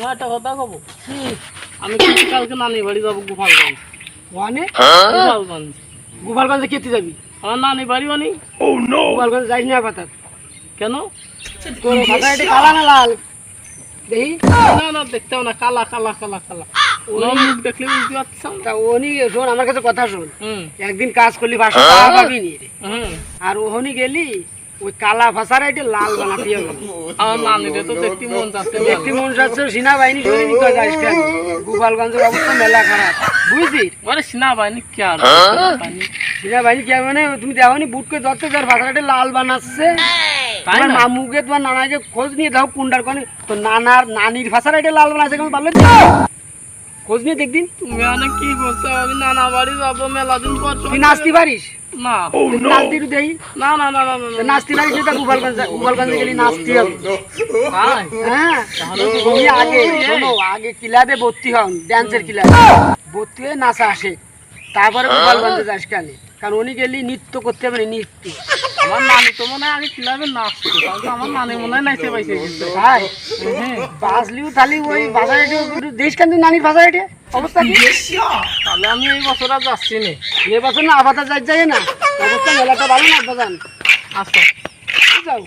আমার একটা কথা কব আমি কালকে নানি বাড়ি যাব গোপালগঞ্জ। ওয়ানে গোপালগঞ্জ। গোপালগঞ্জে কেতে যাবি? আমার নানি বাড়ি মানে গোপালগঞ্জ যাইস না পাতা কেন? তোর মাথা এটা কালা না লাল? দেখি। না না দেখতেও না কালা কালা কালা কালা। ওনার মুখ দেখলে বুঝতে পারছিস তা ওনি শোন আমার কাছে কথা শোন। একদিন কাজ করলি পাবি নি আর ওহনি গেলি ওই কালা ভাষার এটা লাল বানাতে হবে? আমার নানিরে তো দেখতে মন যাচ্ছে দেখতে মন যাচ্ছে সিনা বাহিনী সরে নিতে যাইস কেন গোপালগঞ্জের অবস্থা মেলা খারাপ। আরে সিনা বাহিনী কি আর সিনা বাহিনী কি মানে তুমি দেখো নি বুটকে ধরতে যার ভাষাটা লাল বানাচ্ছে। তোমার মামুকে তোমার নানাকে খোঁজ নিয়ে দাও কোনটার কোনে তো নানার নানির ভাষার এটা লাল বানাচ্ছে কেমন পারলে খোঁজ নিয়ে দেখদিন তুমি অনেক কি বলছো? আমি নানা বাড়ি যাব মেলা দিন পর তুই নাচতে পারিস? না। নাচতে একটু না না না না না তো সেটা গোপালগঞ্জ গোপালগঞ্জে গেলে নাচতে হবে। হ্যাঁ? তুমি আগে শোনো আগে ক্লাবে ভর্তি হন ড্যান্সের ক্লাবে। ভর্তি হয়ে নাচা আসে। তারপরে গোপালগঞ্জে যাস কেন কারণ উনি গেলি নৃত্য করতে হবে নৃত্য। আমার নানি তো মনে হয় আগে ক্লাবে নাচতো। আমার নানি মনে হয় নাচতে পাইছে। তাই হ্যাঁ। বাসলিও তাহলে ওই বাজারে দেশ কেন নানির বাজার অবস্থা কি? তাহলে আমি এই বছর আর যাচ্ছি না। এই বছর না আবাদা যাই যাই না। অবস্থা মেলাটা ভালো না বাজান আচ্ছা। যাও।